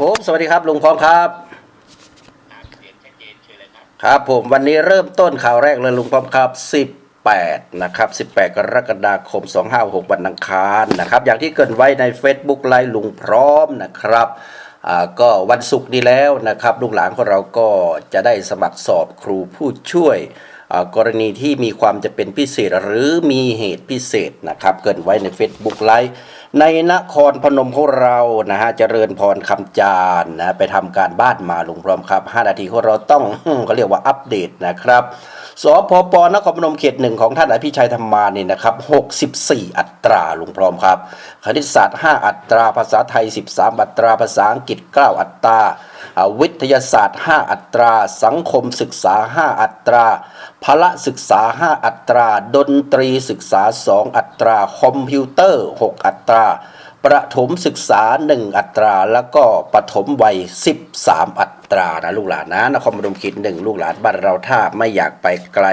ผมสวัสดีครับลุงพร้อมครับครับเสียงชัดเจนเชิญเลยครับครับผมวันนี้เริ่มต้นข่าวแรกเลยลุงพร้อมครับ 18 นะครับ 18 กรกฎาคม 256วันอังคารนะครับ อย่างที่เกรินไว้ใน Facebook ไลฟ์ลุงพร้อมนะครับอ่าก็วันศุกร์นี้แล้วนะครับ ลูกหลานของเราก็จะได้สมัครสอบครูผู้ช่วยอ่ากรณีที่มีความจะเป็นพิเศษหรือมีเหตุพิเศษนะครับ เกรินไว้ใน Facebook ไลฟ์ ในนครพนมของเรานะฮะเจริญพรคำจานนะไปทำการบ้านมาลุงพร้อมครับ 5 นาทีของเราต้องเขาเรียกว่าอัปเดตนะครับ สพปนครพนมเขตหนึ่งของท่านอภิชัยธรรมานี่นะครับ 64 อัตราลุงพร้อมครับ คณิตศาสตร์ 5 อัตรา ภาษาไทย 13 อัตรา ภาษาอังกฤษ 9 อัตราอวิทยาศาสตร์ 5 อัตรา สังคมศึกษา 5 อัตราพละศึกษา 5 อัตรา ดนตรีศึกษา 2 อัตรา คอมพิวเตอร์ 6 อัตรา ประถมศึกษา 1 อัตรา แล้วก็ปฐมวัย 13 อัตรานะลูกหลานนะนครพนมขีดหนึ่งลูกหลานบ้านเราถ้าไม่อยากไปไกล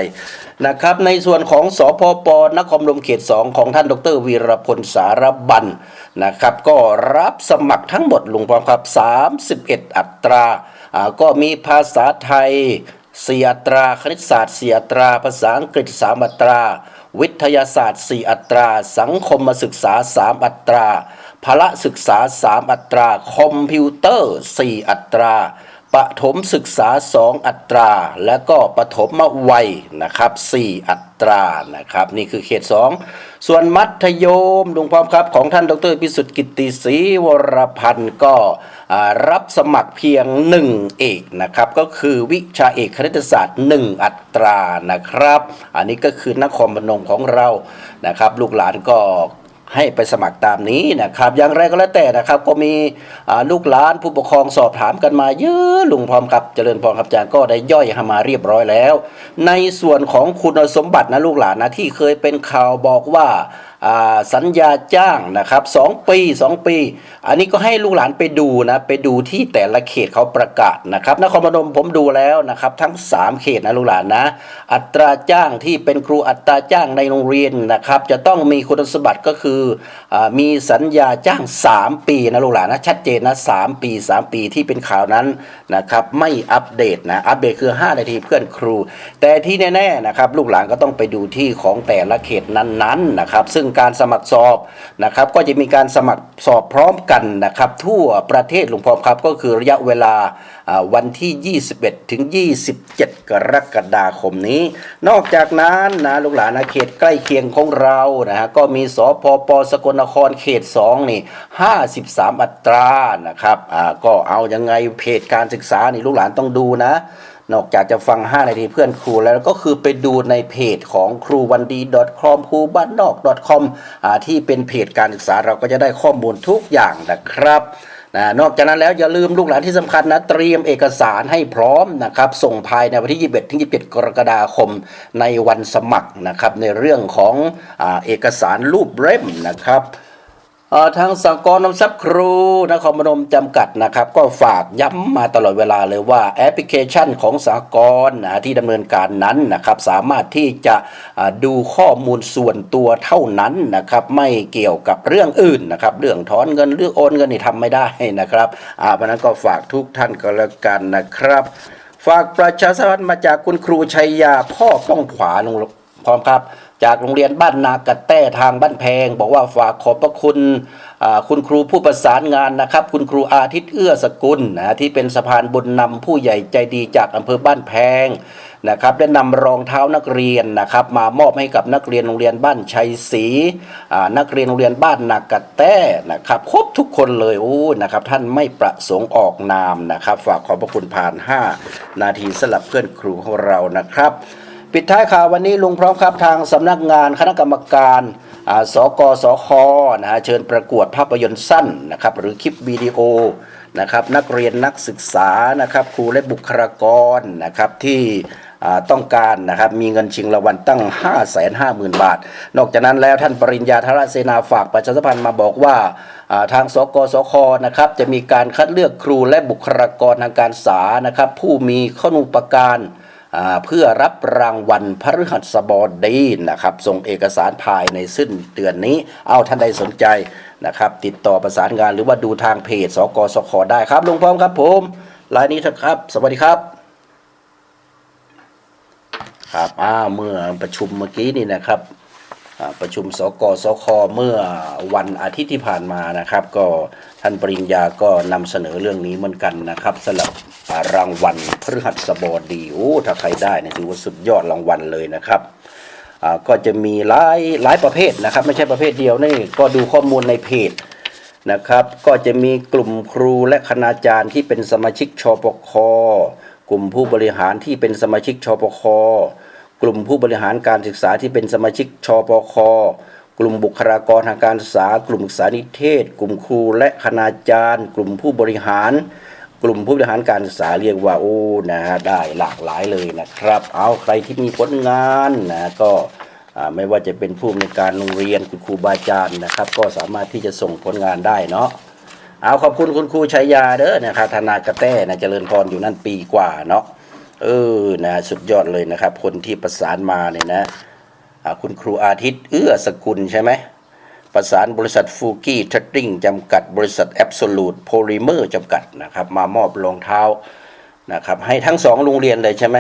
นะครับ ในส่วนของสพปนครพนมเขต2ของท่านดรวีรพลสารบันนะครับ ก็รับสมัครทั้งหมดลุงพร้อมครับ 31 อัตราอ่าก็มีภาษาไทยสี่อัตราคณิตศาสตร์สี่อัตรา ภาษาอังกฤษสามอัตรา วิทยาศาสตร์สี่อัตรา สังคมศึกษาสามอัตรา พละศึกษาสามอัตรา คอมพิวเตอร์สี่อัตราปฐมศึกษาสองอัตรา และก็ปฐมวัยนะครับสี่อัตรานะครับ นี่คือเขตสองส่วนมัธยมลุงพร้อมครับ ของท่านดรพิสุทธิ์กิตติศรีวรพันธ์ก็รับสมัครเพียง 1 เอกนะครับ ก็คือวิชาเอกคณิตศาสตร์ 1 อัตรานะครับ อันนี้ก็คือนครพนมของเรานะครับ ลูกหลานก็ ให้ไปสมัครตามนี้นะครับ อย่างไรก็แล้วแต่นะครับ ก็มีลูกหลานผู้ปกครองสอบถามกันมาเยอะลุงพร้อมครับเจริญพรครับอาจารย์ก็ได้ย่อยมาเรียบร้อยแล้ว ในส่วนของคุณสมบัตินะลูกหลานนะที่เคยเป็นข่าวบอกว่า สัญญาจ้างนะครับสองปีสองปี อันนี้ก็ให้ลูกหลานไปดูนะไปดูที่แต่ละเขตเขาประกาศนะครับนครพนมผมดูแล้วนะครับทั้ง 3 เขตนะลูกหลานนะ อัตราจ้างที่เป็นครูอัตราจ้างในโรงเรียนนะครับ จะต้องมีคุณสมบัติก็คืออมีสัญญาจ้าง 3 ปีนะลูกหลานนะชัดเจนนะ3ปี 3 ปีที่เป็นข่าวนั้นนะครับไม่อัปเดตนะอัปเดตคือ 5 นาทีเพื่อนครู แต่ที่แน่ๆนะครับลูกหลานก็ต้องไปดูที่ของแต่ละเขตนั้นๆนะครับ ซึ่งการสมัครสอบนะครับ ก็จะมีการสมัครสอบพร้อมกันนะครับ ทั่วประเทศหลุงพร้อครับก็คือระยะเวลาอ่าวันที่ 21 ถึง 27 กรกฎาคมนี้ นอกจากนั้นนะลูกหลานนะเขตใกล้เคียงของเรานะฮะก็มีสพปสกลนครเขต 2 นี่ 53 อัตรานะครับอ่าก็เอายังไงเพจการศึกษานี่ลูกหลานต้องดูนะ นอกจากจะฟัง 5 นาทีเพื่อนครูแล้วก็คือไปดูในเพจของครูวันดี .com ครูบ้านนอก .com อที่เป็นเพจการศึกษาเราก็จะได้ข้อมูลทุกอย่างนะครับนะนอกจากนั้นแล้วอย่าลืมลูกหลานที่สำคัญนะ เตรียมเอกสารให้พร้อมนะครับ ส่งภายในวันที่ 21 ถึง 27 กรกฎาคมในวันสมัครนะครับ ในเรื่องของอเอกสารรูปเล่มนะครับ ทางสากลน้ำทรัพย์ครูนครพนมจำกัดนะครับ ก็ฝากย้ำมาตลอดเวลาเลยว่าแอปพลิเคชันของสากลนะที่ดำเนินการนั้นนะครับ สามารถที่จะดูข้อมูลส่วนตัวเท่านั้นนะครับ ไม่เกี่ยวกับเรื่องอื่นนะครับ เรื่องถอนเงินเรื่องโอนเงินนี่ทำไม่ได้นะครับอ่าเพราะฉะนั้นก็ฝากทุกท่านก็แล้วกันนะครับฝากประชาสัมพันธ์มาจากคุณครูชัยยาพ่อป้องขวาลงพร้อมครับ จากโรงเรียนบ้านนากระแต้ทางบ้านแพง บอกว่าฝากขอบพระคุณคุณครูผู้ประสานงานนะครับ คุณครูอาทิตย์เอื้อสกุลนะที่เป็นสะพานบุญนำผู้ใหญ่ใจดีจากอำเภอบ้านแพงนะครับได้นำรองเท้านักเรียนนะครับมามอบให้กับนักเรียนโรงเรียนบ้านชัยศรีนักเรียนโรงเรียนบ้านนากระแต้นะครับครบทุกคนเลยโอ้นะครับท่านไม่ประสงค์ออกนามนะครับ ฝากขอบพระคุณผ่าน 5 นาทีสลับเพื่อนครูของเรานะครับ ปิดท้ายข่าววันนี้ลุงพร้อมครับทางสำนักงานคณะกรรมการสกสคนะฮะเชิญประกวดภาพยนตร์สั้นนะครับหรือคลิปวิดีโอนะครับนักเรียนนักศึกษานะครับครูและบุคลากรนะครับที่ต้องการนะครับมีเงินชิงรางวัลตั้ง 5 5 0 0 0 0 บาท นอกจากนั้นแล้วท่านปริญญาธารเสนาฝากประชาสัมพันธ์มาบอกว่าทางสกสคนะครับจะมีการคัดเลือกครูและบุคลากรทางการศึกษานะครับผู้มีข้อนูปการ เพื่อรับรางวัลพฤหัสบดีนะครับส่งเอกสารภายในสิ้นเดือนนี้ เอาท่านใดสนใจนะครับ ติดต่อประสานงานหรือว่าดูทางเพจสกสคได้ครับลุงพร้อมครับผมรายนี้เถอะครับ สวัสดีครับ ครับอ้าเมื่อประชุมเมื่อกี้นี่นะครับ ประชุมสกสคเมื่อวันอาทิตย์ที่ผ่านมานะครับ ก็ท่านปริญญาก็นำเสนอเรื่องนี้เหมือนกันนะครับสำหรับรางวัลพฤหัสบดีโอ้ถ้าใครได้เนี่ยถือว่าสุดยอดรางวัลเลยนะครับก็จะมีหลายหลายประเภทนะครับ ไม่ใช่ประเภทเดียวนี่ก็ดูข้อมูลในเพจนะครับ ก็จะมีกลุ่มครูและคณาจารย์ที่เป็นสมาชิกชปคกลุ่มผู้บริหารที่เป็นสมาชิกชปค กลุ่มผู้บริหารการศึกษาที่เป็นสมาชิกชปค กลุ่มบุคลากรทางการศึกษา กลุ่มศึกษานิเทศ กลุ่มครูและคณาจารย์ กลุ่มผู้บริหาร กลุ่มผู้บริหารการศึกษาเรียกว่าโอ้นะได้หลากหลายเลยนะครับ เอาใครที่มีผลงานนะก็ไม่ว่าจะเป็นผู้อำนการโรงเรียนคุณครูบาอาจารย์นะครับ ก็สามารถที่จะส่งผลงานได้เนาะเอาขอบคุณคุณครูชัยยาเด้อนะครับธนากระแต้นะเจริญพรอยู่นั่นปีกว่าเนาะ เออนะสุดยอดเลยนะครับ คนที่ประสานมาเนี่ยนะคุณครูอาทิตย์เอื้อสกุลใช่ไหมประสานบริษัทฟูกี้ทัตติ้งจำกัด บริษัทแอบสูตโพลิเมอร์จำกัดนะครับ มามอบรองเท้านะครับ ให้ทั้งสองโรงเรียนเลยใช่ไหม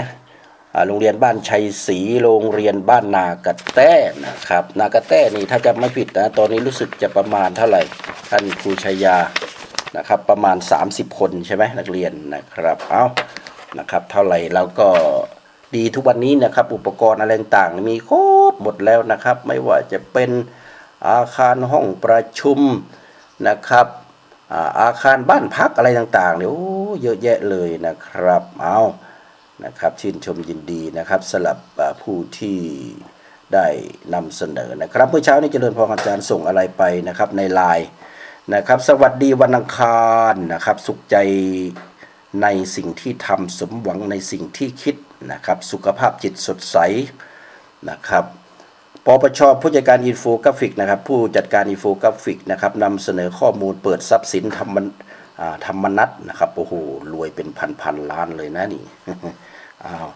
โรงเรียนบ้านชัยศรีโรงเรียนบ้านนากระแต้นะครับ นากระแต้นี่ถ้าจะไม่ผิดนะตอนนี้รู้สึกจะประมาณเท่าไหร่ท่านครูชัยยานะครับ ประมาณ 30 คนใช่ไหมนักเรียนนะครับเอา นะครับ เท่าไหร่แล้วก็ดีทุกวันนี้นะครับ อุปกรณ์อะไรต่างๆมีครบหมดแล้วนะครับ ไม่ว่าจะเป็นอาคารห้องประชุมนะครับอาคารบ้านพักอะไรต่างๆเนี่ยโอ้เยอะแยะเลยนะครับ เอานะครับชื่นชมยินดีนะครับสำหรับผู้ที่ได้นำเสนอนะครับเมื่อเช้านี้เจริญพรอาจารย์ส่งอะไรไปนะครับในไลน์นะครับ สวัสดีวันอังคารนะครับ สุขใจ ในสิ่งที่ทำสมหวังในสิ่งที่คิดนะครับ สุขภาพจิตสดใสนะครับปปชผู้จัดการอินโฟกราฟิกนะครับ ผู้จัดการอินโฟกราฟิกนะครับนำเสนอข้อมูลเปิดทรัพย์สินธรรมนอ่าธรรมนัตนะครับโอ้โหรวยเป็นพันพันๆล้านเลยนะนี่อ้าว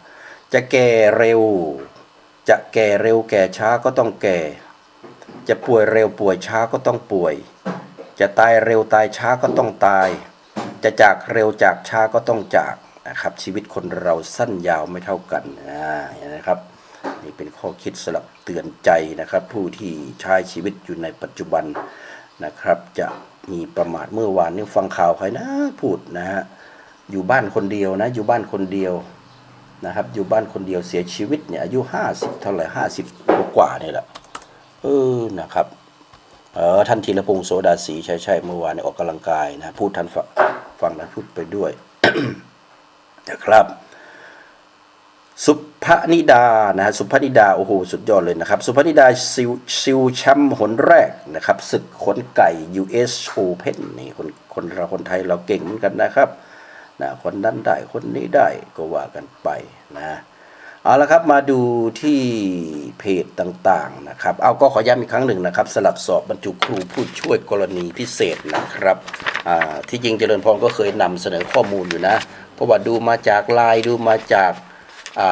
จะแก่เร็ว จะแก่เร็วแก่ช้าก็ต้องแก่ จะป่วยเร็วป่วยช้าก็ต้องป่วย จะตายเร็วตายช้าก็ต้องตาย จะจากเร็วจากช้าก็ต้องจากนะครับ ชีวิตคนเราสั้นยาวไม่เท่ากันอ่านะครับนี่เป็นข้อคิดสลับเตือนใจนะครับ ผู้ที่ใช้ชีวิตอยู่ในปัจจุบันนะครับ จะมีประมาทเมื่อวานนี้ฟังข่าวใครนะพูดนะฮะอยู่บ้านคนเดียวนะอยู่บ้านคนเดียวนะครับ อยู่บ้านคนเดียวเสียชีวิตเนี่ยอายุห้าสิบเท่าไหร่ห้าสิบกว่าๆนี่แหละเออนะครับเออท่านธีรพงศ์โสดาศรีใช่ใช่เมื่อวานนี่ยออกกำลังกายนะพูดท่าน ฟังและพูดไปด้วยนะครับ สุภนิดานะฮะสุภนิดาโอ้โหสุดยอดเลยนะครับ สุภนิดาซิวซิวแชมป์หนแรกนะครับศึกขนไก่ US Open นี่คนคนเราคนไทยเราเก่งเหมือนกันนะครับนะคนนั้นได้คนนี้ได้ก็ว่ากันไปนะ เอาละครับมาดูที่เพจต่างๆนะครับ เอาก็ขอย้ำอีกครั้งหนึ่งนะครับสลับสอบบรรจุครูผู้ช่วยกรณีพิเศษนะครับที่จริงเจริญพรก็เคยนำเสนอข้อมูลอยู่นะ เพราะว่าดูมาจากไลน์ดูมาจาก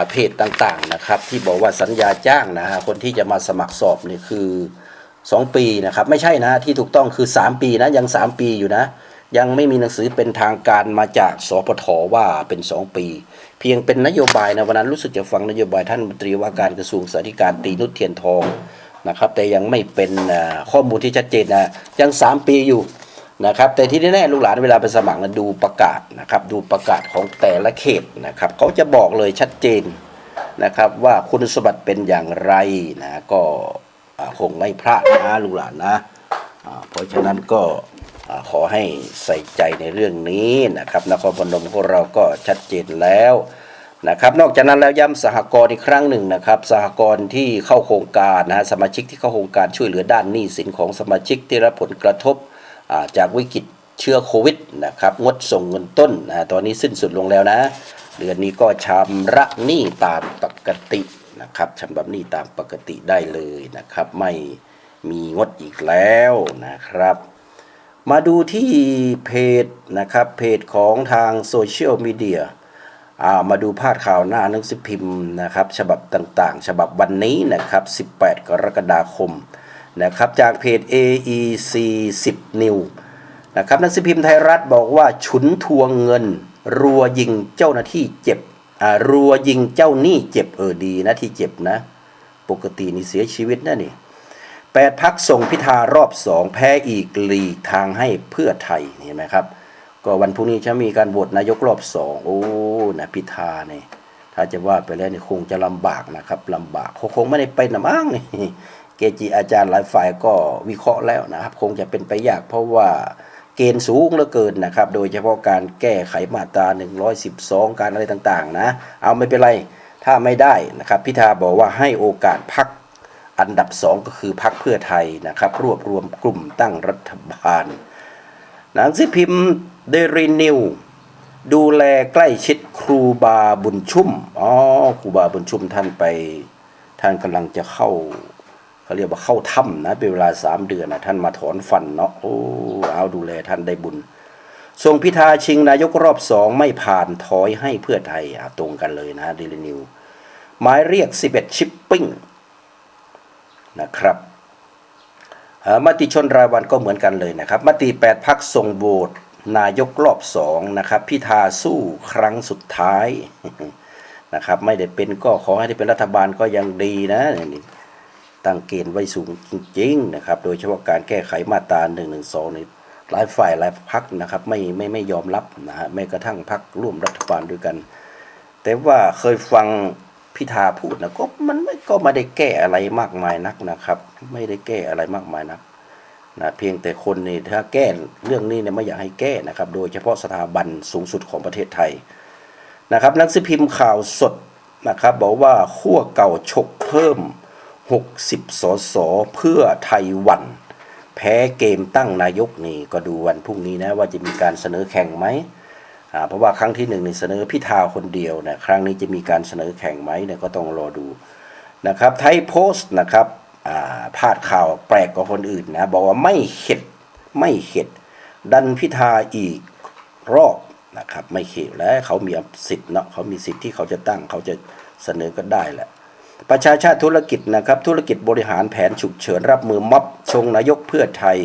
าเพจต่างๆนะครับ ที่บอกว่าสัญญาจ้างนะฮะคนที่จะมาสมัครสอบนี่คือ 2 ปีนะครับ ไม่ใช่นะที่ถูกต้องคือ 3 ปีนะยัง 3 ปีอยู่นะ ยังไม่มีหนังสือเป็นทางการมาจากสปทว่าเป็น 2 ปี เพียงเป็นนโยบายนะวันนั้นรู้สึกจะฟังนโยบายท่านรัฐมนตรีว่าการกระทรวงสาธารณตรีนุชเทียนทองนะครับ แต่ยังไม่เป็นข้อมูลที่ชัดเจนนะยัง 3 ปีอยู่นะครับ แต่ที่แน่ๆลูกหลานเวลาไปสมัครนะดูประกาศนะครับ ดูประกาศของแต่ละเขตนะครับเขาจะบอกเลยชัดเจนนะครับว่าคุณสมบัติเป็นอย่างไรนะก็คงไม่พลาดนะลูกหลานนะเพราะฉะนั้นก็ ขอให้ใส่ใจในเรื่องนี้นะครับนครพนมของเราก็ชัดเจนแล้วนะครับนอกจากนั้นแล้วย้ำสหกรณ์อีกครั้งหนึ่งนะครับ สหกรณ์ที่เข้าโครงการนะฮะสมาชิกที่เข้าโครงการช่วยเหลือด้านหนี้สินของสมาชิกที่รับผลกระทบจากวิกฤตเชื้อโควิดนะครับงดส่งเงินต้นนะตอนนี้สิ้นสุดลงแล้วนะ เดือนนี้ก็ชำระหนี้ตามปกตินะครับชำระหนี้ตามปกติได้เลยนะครับ ไม่มีงดอีกแล้วนะครับ มาดูที่เพจนะครับเพจของทางโซเชียลมีเดียมาดูพาดข่าวหน้าหนังสือพิมพ์นะครับฉบับต่างๆ ฉบับวันนี้นะครับ 18 กรกฎาคมนะครับจากเพจ AEC 10 New นะครับหนังสือพิมพ์ไทยรัฐบอกว่าฉุนทวงเงิน รัวยิงเจ้าหน้าที่เจ็บรัวยิงเจ้าหนี้เจ็บเออดีนะที่เจ็บนะ ปกตินี่เสียชีวิตนะนี่ แปดพักส่งพิธารอบสองแพ้อีกหลีกทางให้เพื่อไทยเห็นไหมครับ ก็วันพรุ่งนี้จะมีการโหวตนายกรอบสองโอ้นะพิธาเนี่ยถ้าจะว่าไปแล้วนี่คงจะลำบากนะครับลำบากคงไม่ได้เป็นนะมั้งนี่เกจิอาจารย์หลายฝ่ายก็วิเคราะห์แล้วนะครับ คงจะเป็นไปยากเพราะว่าเกณฑ์สูงเหลือเกินนะครับ โดยเฉพาะการแก้ไขมาตรา 112 การอะไรต่างๆ นะ เอาไม่เป็นไร ถ้าไม่ได้นะครับ พิธาบอกว่าให้โอกาสพัก อันดับสองก็คือพักเพื่อไทยนะครับ รวบรวมกลุ่มตั้งรัฐบาล หนังสือพิมพ์เดรีนิวดูแลใกล้ชิดครูบาบุญชุ่ม อ๋อ ครูบาบุญชุ่มท่านไป ท่านกำลังจะเข้าเขาเรียกว่าเข้าถ้ำนะ เป็นเวลาสามเดือนนะท่านมาถอนฟันเนาะ โอ้ เอาดูแลท่านได้บุญ ทรงพิธาชิงนายกรอบสองไม่ผ่านถอยให้เพื่อไทย ตรงกันเลยนะเดลินิว หมายเรียก 11 ชิปปิ้ง นะครับมติชนรายวันก็เหมือนกันเลยนะครับ มติ 8 พักส่งโหวตนายกรอบสองนะครับ พิธาสู้ครั้งสุดท้ายนะครับ ไม่ได้เป็นก็ขอให้ได้เป็นรัฐบาลก็ยังดีนะนี่ตั้งเกณฑ์ไว้สูงจริง ๆ นะครับ โดยเฉพาะการแก้ไขมาตรา1นึนี่หลายฝ่ายหลายพักนะครับไม่ไม่ไม่ยอมรับนะฮะแม้กระทั่งพักร่วมรัฐบาลด้วยกัน แต่ว่าเคยฟัง พิธาพูดนะก็มันไม่ก็ไม่ได้แก้อะไรมากมายนักนะครับ ไม่ได้แก้อะไรมากมายนักนะเพียงแต่คนนี่ถ้าแก้เรื่องนี้เนี่ยไม่อยากให้แก้นะครับ โดยเฉพาะสถาบันสูงสุดของประเทศไทยนะครับนังสือพิมพ์ข่าวสดนะครับบอกว่าขั้วเก่าฉกเพิ่ม 60 สสเพื่อไทยวัน แพ้เกมตั้งนายกนี่ก็ดูวันพรุ่งนี้นะว่าจะมีการเสนอแข่งไหม เพราะว่าครั้งที่หนึ่งเสนอพิธาคนเดียวนะครั้งนี้จะมีการเสนอแข่งไหมเนี่ยก็ต้องรอดูนะครับไทยโพสต์นะครับาพาดข่าวแปลกกว่าคนอื่นนะบอกว่าไม่เข็ดไม่เข็ดดันพิธาอีกรอบนะครับไม่เข็ดแล้วเขามีสิทธิ์เนาะเขามีสิทธิ์ที่เขาจะตั้งเขาจะเสนอก็ได้แหละประชาชาติธุรกิจนะครับธุรกิจบริหารแผนฉุกเฉินรับมือม็อบชงนายกเพื่อไทย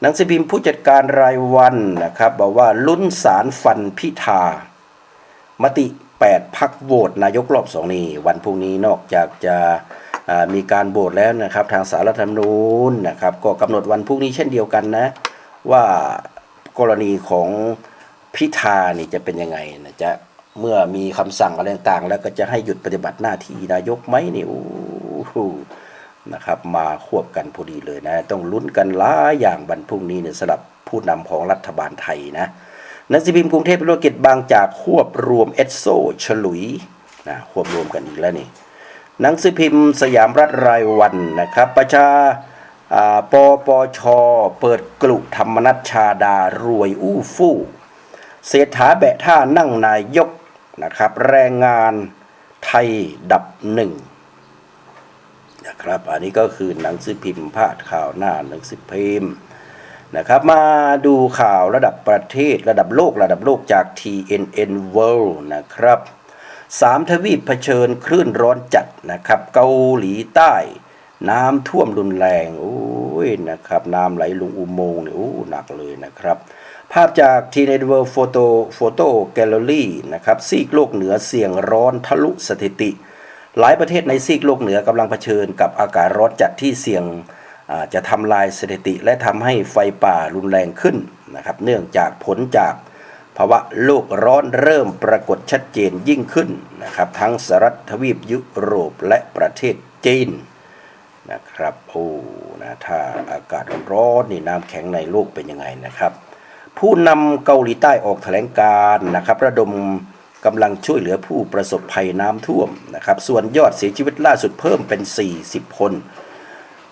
หนังสือพิมพ์ผู้จัดการรายวันนะครับบอกว่าลุ้นสารฟันพิธามติ 8 พักโหวตนายกรอบสองนี้วันพรุ่งนี้นอกจากจะมีการโหวตแล้วนะครับทางสารรัฐธรรมนูญนะครับก็กำหนดวันพรุ่งนี้เช่นเดียวกันนะ ว่ากรณีของพิธานี่จะเป็นยังไงนะจะเมื่อมีคำสั่งอะไรต่างๆ แล้วก็จะให้หยุดปฏิบัติหน้าที่นายกไหมนี่โอ้ นะครับ มาควบกันพอดีเลยนะ ต้องลุ้นกันหลายอย่างวันพรุ่งนี้เนี่ยสำหรับผู้นำของรัฐบาลไทยนะนังสือพิมพ์กรุงเทพธุรกิจบางจากควบรวมเอสโซฉลุยนะควบรวมกันอีกแล้วนี่หนังสือพิมพ์สยามรัฐรายวันนะครับ ประชาปปช เปิดกลุ่ธรรมนัชชาดารวยอู้ฟู่เศรษฐาแบะท่านั่งนายกนะครับ แรงงานไทยดับหนึ่ง นะครับ อันนี้ก็คือหนังสือพิมพ์พาดข่าวหน้าหนังสือพิมพ์นะครับ มาดูข่าวระดับประเทศระดับโลกระดับโลกจาก TNN World นะครับสามทวีปเผชิญคลื่นร้อนจัดนะครับ เกาหลีใต้ น้ำท่วมรุนแรงโอ้ยนะครับน้ำไหลลงอุโมงค์เนี่ยโอ้หนักเลยนะครับ ภาพจาก TNN World Photo Photo Gallery นะครับซีกโลกเหนือเสี่ยงร้อนทะลุสถิติ หลายประเทศในซีกโลกเหนือกำลังเผชิญกับอากาศร้อนจัดที่เสี่ยงจะทำลายสถิติและทำให้ไฟป่ารุนแรงขึ้นนะครับเนื่องจากผลจากภาวะโลกร้อนเริ่มปรากฏชัดเจนยิ่งขึ้นนะครับทั้งสหรัฐทวีปยุโรปและประเทศจีนนะครับโอ้นะถ้าอากาศร้อนนี่น้ำแข็งในโลกเป็นยังไงนะครับ ผู้นำเกาหลีใต้ออกแถลงการ์นะครับระดม กำลังช่วยเหลือผู้ประสบภัยน้ำท่วมนะครับ ส่วนยอดเสียชีวิตล่าสุดเพิ่มเป็น 40 คน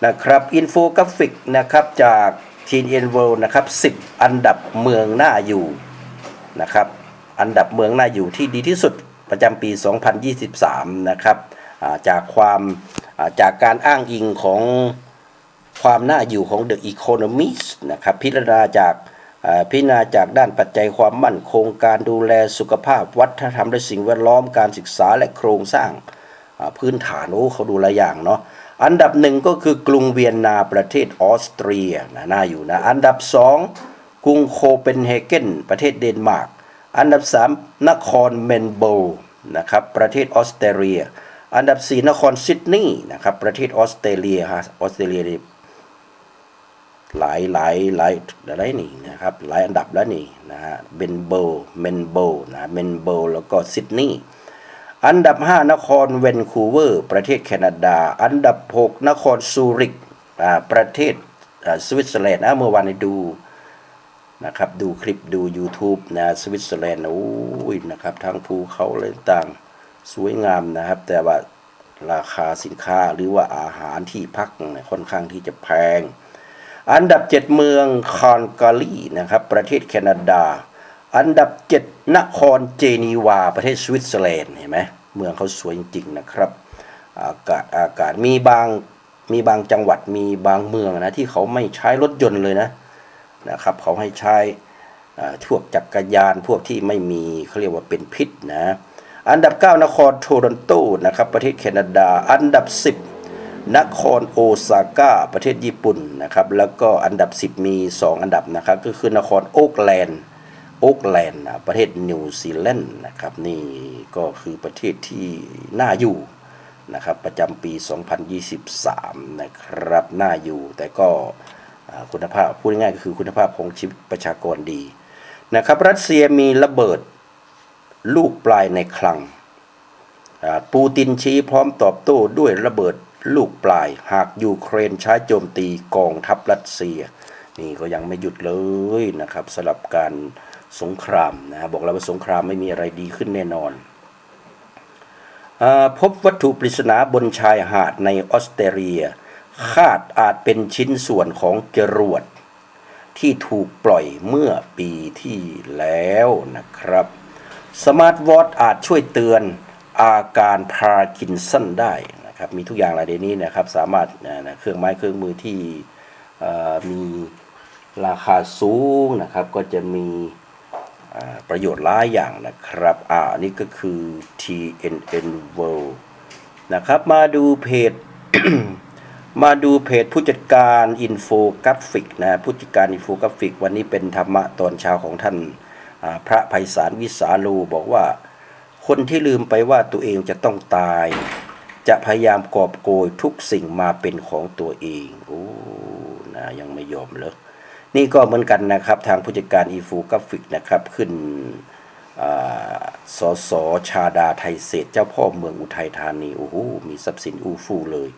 นะครับ อินโฟกราฟิกนะครับจาก TNN World นะครับ10 อันดับเมืองน่าอยู่นะครับอันดับเมืองน่าอยู่ที่ดีที่สุดประจำปี 2023 นะครับจากความาจากการอ้างอิงของความน่าอยู่ของ The Economist นะครับพิจารณาจาก พิจารณาจากด้านปัจจัยความมั่นคงการดูแลสุขภาพ วัฒนธรรมและสิ่งแวดล้อมการศึกษาและโครงสร้างพื้นฐานโอ้เขาดูหลายอย่างเนาะอันดับหนึ่งก็คือกรุงเวียนนาประเทศออสเตรียนะน่าอยู่นะอันดับสองกรุงโคเปนเฮเกนประเทศเดนมาร์กอันดับ3นครเมนโบนะครับประเทศออสเตรเลีย อันดับ4นครซิดนีย์นะครับประเทศออสเตรเลียฮะออสเตรเลีย หลายหลายหลายหลายนี่นะครับหลายอันดับแล้วนี่นะฮะเบนโบเมนโบนะเมนโบแล้วก็ซิดนีย์อันดับ 5 นครเวนคูเวอร์ ประเทศแคนาดา อันดับ 6 นครซูริกอ่าประเทศสวิตเซอร์แลนด์นะเมื่อวานดูนะครับดูคลิปดู YouTube นะสวิตเซอร์แลนด์โอ้ยนะครับทั้งภูเขาอะไรต่างสวยงามนะครับ แต่ว่าราคาสินค้าหรือว่าอาหารที่พักค่อนข้างที่จะแพง อันดับ 7 เมืองคอนการีนะครับประเทศแคนาดา อันดับ 7 นครเจนีวา ประเทศสวิตเซอร์แลนด์เห็นไหมเมืองเขาสวยจริงๆนะครับอากาศอากาศมีบางมีบางจังหวัดมีบางเมืองนะที่เขาไม่ใช้รถยนต์เลยนะนะครับเขาให้ใช้พวกจักรยานพวกที่ไม่มีเขาเรียกว่าเป็นพิษนะอันดับ 9 นครโทรอนโตนะครับประเทศแคนาดา อันดับ 10 นครโอซาก้าประเทศญี่ปุ่นนะครับแล้วก็อันดับ 10 มี 2 อันดับนะครับก็คือนครโอ๊กแลนด์โอ๊กแลนด์นประเทศนิวซีแลนด์นะครับนี่ก็คือประเทศที่น่าอยู่นะครับประจำปี 2023 นะครับน่าอยู่ แต่ก็คุณภาพพูดง่ายก็คือคุณภาพของชีวิตประชากรดีนะครับรัสเซียมีระเบิดลูกปลายในคลังปูตินชี้พร้อมตอบโต้ด้วยระเบิด ลูกปลายหากยูเครนใช้โจมตีกองทัพรัสเซีย นี่ก็ยังไม่หยุดเลยนะครับสำหรับการสงครามนะบอกแล้วว่าสงครามไม่มีอะไรดีขึ้นแน่นอนอพบวัตถุปริศนาบนชายหาดในออสเตรเลีย คาดอาจเป็นชิ้นส่วนของจรวด ที่ถูกปล่อยเมื่อปีที่แล้วนะครับสมาร์ทวอทอาจช่วยเตือนอาการพาร์กินสันได้ นะครับมีทุกอย่างอะไรในนี้นะครับสามารถนะนะเครื่องไม้เครื่องมือที่มีราคาสูงนะครับก็จะมีประโยชน์หลายอย่างนะครับอ่านี่ก็คือ TNN World นะครับมาดูเพจมาดูเพจผู้จัดการอินโฟกราฟิกนะผู้จัดการอินโฟกราฟิก วันนี้เป็นธรรมะตอนเช้าของท่านพระไพศาลวิสาโลบอกว่า คนที่ลืมไปว่าตัวเองจะต้องตาย จะพยายามกอบโกยทุกสิ่งมาเป็นของตัวเองโอ้นะยังไม่ยอมเลยนี่ก็เหมือนกันนะครับ ทางผู้จัดการอีฟูกราฟิกนะครับ ขึ้นอสอสอชาดาไทยเศษเจ้าพ่อเมืองอุทัยธานีโอ้โหมีทรัพย์สินอูฟูเลย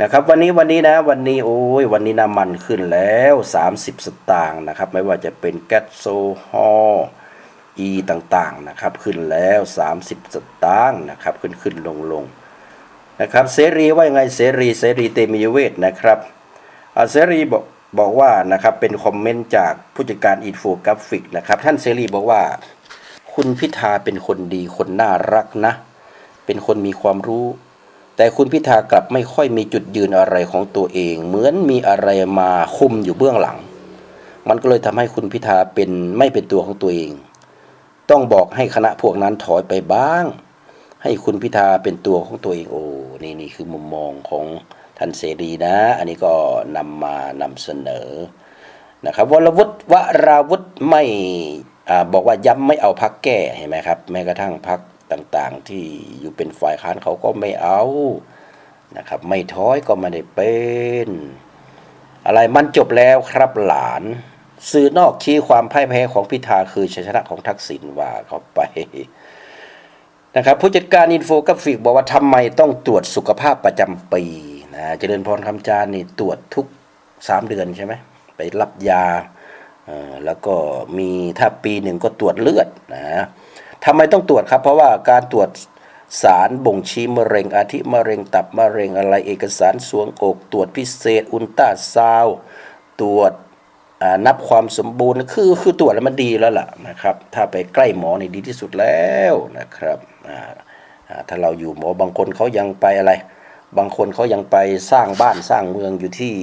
นะครับ วันนี้วันนี้นะวันนี้โอ้ยวันนี้น้ำมันขึ้นแล้ว 30 สตางค์นะครับ ไม่ว่าจะเป็นแก๊สโซฮอล์อีต่างๆนะครับ ขึ้นแล้ว 30 สตางค์นะครับ ขึ้นขึ้นลงลง นะครับเสรีว่ายังไงเสรีเสรีเตมียเวทนะครับอ่าเสรีบอกบอกว่านะครับเป็นคอมเมนต์จากผู้จัดการอินโฟกราฟิกนะครับท่านเสรีบอกว่า คุณพิธาเป็นคนดีคนน่ารักนะ เป็นคนมีความรู้ แต่คุณพิธากลับไม่ค่อยมีจุดยืนอะไรของตัวเอง เหมือนมีอะไรมาคุมอยู่เบื้องหลัง มันก็เลยทำให้คุณพิธาเป็นไม่เป็นตัวของตัวเอง ต้องบอกให้คณะพวกนั้นถอยไปบ้าง ให้คุณพิธาเป็นตัวของตัวเองโอ้ นี่นี่คือมุมมองของท่านเสรีนะ อันนี้ก็นำมานำเสนอนะครับวรวุฒิวราวุฒิไม่อบอกว่าย้ำไม่เอาพักแก้เห็นไหมครับแม้กระทั่งพักต่างๆ ที่อยู่เป็นฝ่ายค้านเขาก็ไม่เอานะครับไม่ถอยก็ไม่ได้เป็น อะไรมันจบแล้วครับหลานสื่อนอกชี้ความพ่ายแพ้ของพิธาคือชัยชนะของทักษิณว่าเขาไป นะครับผู้จัดการอินโฟกราฟิกบอกว่าทำไมต้องตรวจสุขภาพประจำปีนะเจริญพรคำจานนี่ตรวจทุกสามเดือนใช่ไหมไปรับยาแล้วก็มีถ้าปีหนึ่งก็ตรวจเลือดนะทำไมต้องตรวจครับ เพราะว่าการตรวจสารบ่งชี้มะเร็งอาทิมะเร็งตับมะเร็งอะไรเอกสารสวงอกตรวจพิเศษอุลตราซาวตรวจนับความสมบูรณ์คือคือตรวจแล้วมันดีแล้วล่ะนะครับ ถ้าไปใกล้หมอนี่ดีที่สุดแล้วนะครับ ถ้าเราอยู่หมอบางคนเขายังไปอะไร บางคนเขายังไปสร้างบ้านสร้างเมืองอยู่ที่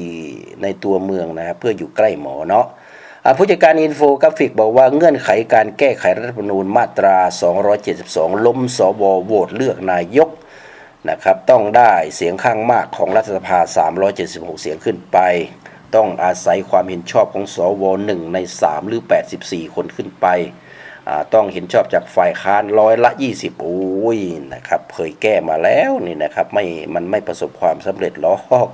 ในตัวเมืองนะครับเพื่ออยู่ใกล้หมอเนาะผู้จัดการอินโฟกราฟิกบอกว่าเงื่อนไขการแก้ไขรัฐธรรมนูญมาตรา 272 ล้มสวโหวตเลือกนายกนะครับต้องได้เสียงข้างมากของรัฐสภา 376 เสียงขึ้นไป ต้องอาศัยความเห็นชอบของสว 1 ใน 3 หรือ 84 คนขึ้นไป ต้องเห็นชอบจากฝ่ายค้านร้อยละ 20โอ้ยนะครับเคยแก้มาแล้วนี่นะครับไม่มันไม่ประสบความสำเร็จหรอก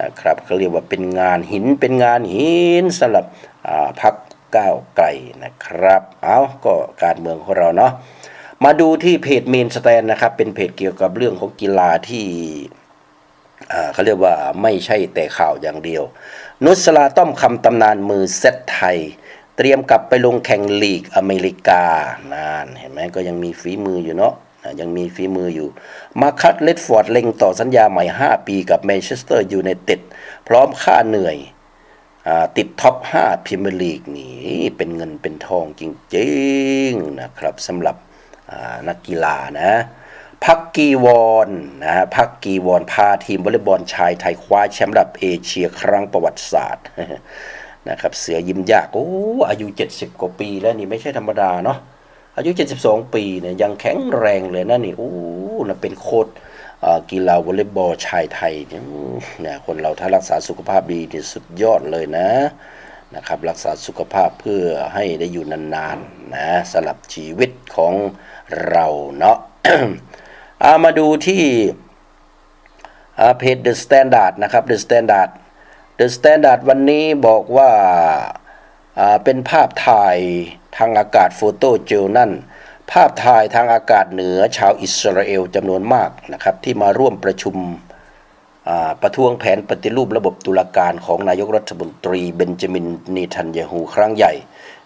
นะครับเขาเรียกว่าเป็นงานหินเป็นงานหินสำหรับพักก้าวไกลนะครับ เอาก็การเมืองของเราเนาะมาดูที่เพจเมนสแตนนะครับ เป็นเพจเกี่ยวกับเรื่องของกีฬาที่เขาเรียกว่าไม่ใช่แต่ข่าวอย่างเดียว นุสลาต้อมคำตำนานมือเซตไทย เตรียมกลับไปลงแข่งลีกอเมริกานานเห็นไหมก็ยังมีฝีมืออยู่เนาะยังมีฝีมืออยู่ มาคัตเลดฟอร์ดเล็งต่อสัญญาใหม่ 5 ปีกับแมนเชสเตอร์ยูไนเต็ดพร้อมค่าเหนื่อยอติดท็อป 5พรีเมียร์ลีกนี่เป็นเงินเป็นทองจริงๆนะครับสำหรับนักกีฬานะพักกีวอนนะฮะพักกีวอนพาทีมวอลเลย์บอลชายไทยคว้าแชมป์ระดับเอเชียครั้งประวัติศาสตร์ นะครับเสือยิ้มยากโอ้อายุ 70 กว่าปีแล้วนี่ไม่ใช่ธรรมดาเนาะอายุ 72 ปีเนี่ยยังแข็งแรงเลยนะนี่โอ้นะเป็นโค้ชเอ่อกีฬาวอลเลย์บอลชายไทยเนี่ยคนเราถ้ารักษาสุขภาพดีนี่สุดยอดเลยนะนะครับรักษาสุขภาพเพื่อให้ได้อยู่นานๆนะสำหรับชีวิตของเราเนาะเอามาดูที่เพจ The Standard นะครับ The Standard The Standard วันนี้บอกว่าาเป็นภาพถ่ายทางอากาศโฟโต้เจลนั่น ภาพถ่ายทางอากาศเหนือชาวอิสราเอลจำนวนมากนะครับที่มาร่วมประชุมประท้วงแผนปฏิรูประบบตุลาการของนายกรัฐมนตรีเบนจามินเนทันยาฮูครั้งใหญ่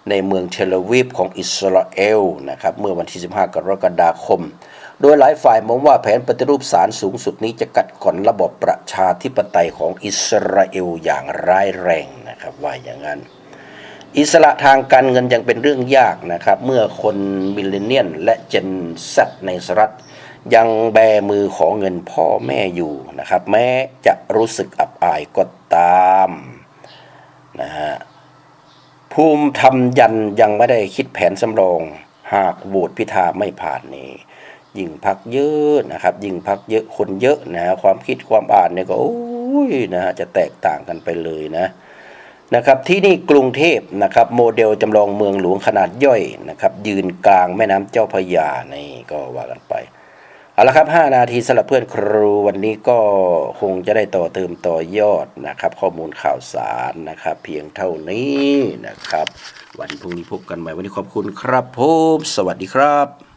ในเมืองเทลอาวีฟของอิสราเอลนะครับเมื่อวันที่ 15 กรกฎาคม โดยหลายฝ่ายมองว่าแผนปฏิรูปศาลสูงสุดนี้จะกัดก่อนระบบประชาธิปไตยของอิสราเอลอย่างร้ายแรงนะครับว่าอย่างนั้น อิสระทางการเงินยังเป็นเรื่องยากนะครับ เมื่อคนมิลเลนเนียนและเจนซในสหรัฐยังแบมือของเงินพ่อแม่อยู่นะครับ แม้จะรู้สึกอับอายก็ตามนะฮะภูมิธรรมยันยังไม่ได้คิดแผนสำรอง หากโหวตพิธาไม่ผ่านนี้ ยิ่งพักเยอะนะครับ ยิ่งพักเยอะคนเยอะนะความคิดความอ่านเนี่ยก็โอ้ยนะฮะจะแตกต่างกันไปเลยนะนะครับที่นี่กรุงเทพนะครับ โมเดลจำลองเมืองหลวงขนาดย่อยนะครับ ยืนกลางแม่น้ำเจ้าพระยานี่ก็ว่ากันไปเอาละครับ 5 นาทีสำหรับเพื่อนครูวันนี้ก็คงจะได้ต่อเติมต่อยอดนะครับ ข้อมูลข่าวสารนะครับ เพียงเท่านี้นะครับ วันพรุ่งนี้พบกันใหม่วันนี้ขอบคุณครับผมสวัสดีครับ